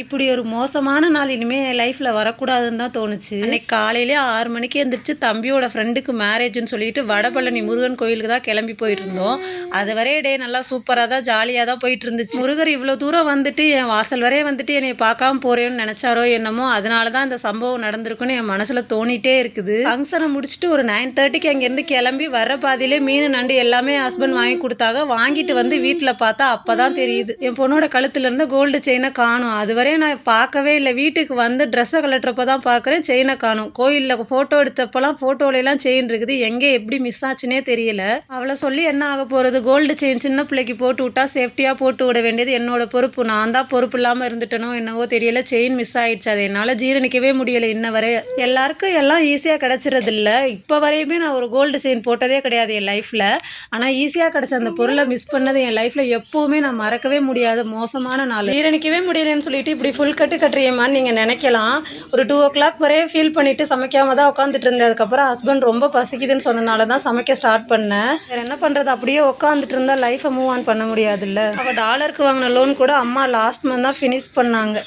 இப்படி ஒரு மோசமான நாள் இனிமேல் லைஃப்பில் வரக்கூடாதுன்னு தான் தோணுச்சு. அன்னைக்கு காலையிலே ஆறு மணிக்கு எந்திரிச்சு தம்பியோட ஃப்ரெண்டுக்கு மேரேஜ்னு சொல்லிட்டு வடபழனி முருகன் கோயிலுக்கு தான் கிளம்பி போயிட்டு இருந்தோம் அது வரைய டே நல்லா சூப்பராக தான் ஜாலியாக தான் போயிட்டு இருந்துச்சு. முருகர் இவ்வளோ தூரம் வந்துட்டு என் வாசல் வரைய வந்துட்டு என்னை பார்க்காம போறேன்னு நினச்சாரோ என்னமோ அதனால தான் இந்த சம்பவம் நடந்திருக்குன்னு என் மனசில் தோணிட்டே இருக்குது. ஃபங்க்ஷனை முடிச்சுட்டு ஒரு நைன் தேர்ட்டிக்கு அங்கேருந்து கிளம்பி வர பாதியிலே மீன் நண்டு எல்லாமே ஹஸ்பண்ட் வாங்கி கொடுத்தாங்க வாங்கிட்டு வந்து வீட்டில் பார்த்தா அப்போ தான் தெரியுது. என் பொண்ணோட கழுத்துல இருந்த கோல்டு செயினை காணும். அது வரையும் நான் பார்க்கவே இல்லை. வீட்டுக்கு வந்து ட்ரெஸ்ஸை கலட்டுறப்ப தான் பார்க்குறேன். செயினை காணும். கோயிலில் ஃபோட்டோ எடுத்தப்பெல்லாம் ஃபோட்டோலலாம் செயின் இருக்குது. எங்கே எப்படி மிஸ் ஆச்சுன்னே தெரியல. அவளை சொல்லி என்ன ஆக போகிறது கோல்டு செயின் சின்ன பிள்ளைக்கு போட்டு விட்டா சேஃப்டியாக போட்டு விட வேண்டியது என்னோட பொறுப்பு. நான் தான் பொறுப்பு இல்லாமல் இருந்துட்டனோ என்னவோ தெரியல. செயின் மிஸ் ஆயிடுச்சு. அதை என்னால் ஜீரணிக்கவே முடியலை இன்ன வரை. எல்லாருக்கும் எல்லாம் ஈஸியாக கிடச்சிறது இல்லை இப்போ வரையுமே நான் ஒரு கோல்டு செயின் போட்டதே கிடையாது என் லைஃப்பில் ஆனால் ஈஸியாக கிடச்ச அந்த பொருளை மிஸ் பண்ணது என் லைஃப்பில் எப்போவுமே நான் மறக்கவே முடியாது மோசமான நாள். ஜீரணிக்கவே முடியலன்னு சொல்லிட்டு இப்படி ஃபுல் கட்டு கட்டுறியம்மான்னு நீங்கள் நினைக்கலாம். ஒரு டூ ஓ கிளாக் வரையே ஃபீல் பண்ணிவிட்டு சமைக்காம தான் உட்காந்துட்டு இருந்தேன். அதுக்கப்புறம் ஹஸ்பண்ட் ரொம்ப பசிக்குதுன்னு சொன்னனால தான் சமைக்க ஸ்டார்ட் பண்ணேன். வேறு என்ன பண்ணுறது அப்படியே உட்காந்துட்டு இருந்தால் லைஃப்பை மூவ் ஆன் பண்ண முடியாதுல்ல. அவள் டாலருக்கு வாங்கின லோன் கூட அம்மா லாஸ்ட் மந்த் தான் ஃபினிஷ் பண்ணாங்க.